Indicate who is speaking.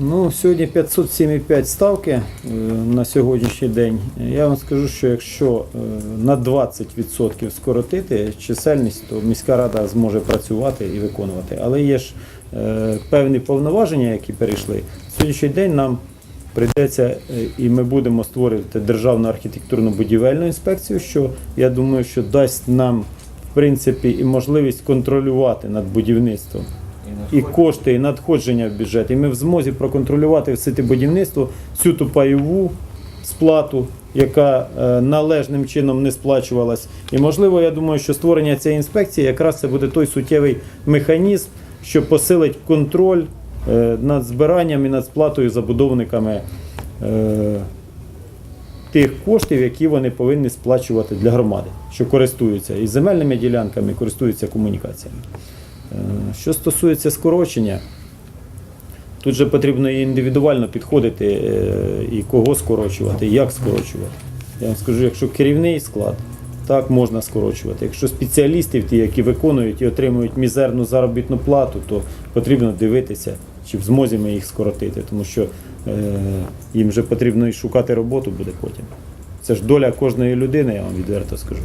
Speaker 1: Ну, сьогодні 507,5 ставки е, на сьогоднішній день. Я вам скажу, що якщо е, на 20% скоротити чисельність, то міська рада зможе працювати і виконувати. Але є ж е, певні повноваження, які перейшли. Сьогоднішній день нам прийдеться і ми будемо створювати державну архітектурну будівельну інспекцію, що я думаю, що дасть нам в принципі і можливість контролювати над будівництвом і кошти, і надходження в бюджет. І ми в змозі проконтролювати все те будівництво, всю ту пайову сплату, яка е, належним чином не сплачувалась. І можливо, я думаю, що створення цієї інспекції якраз це буде той суттєвий механізм, що посилить контроль е, над збиранням і над сплатою забудовниками. е, Тих коштів, які вони повинні сплачувати для громади, що користуються і земельними ділянками, і користуються комунікаціями. Е, Що стосується скорочення, тут же потрібно індивідуально підходити е, і кого скорочувати, і як скорочувати. Я вам скажу, якщо керівний склад, так можна скорочувати. Якщо спеціалістів, ті, які виконують і отримують мізерну заробітну плату, то потрібно дивитися, чи в змозі ми їх скоротити, тому що е, їм вже потрібно і шукати роботу буде потім. Це ж доля кожної людини, я вам відверто скажу.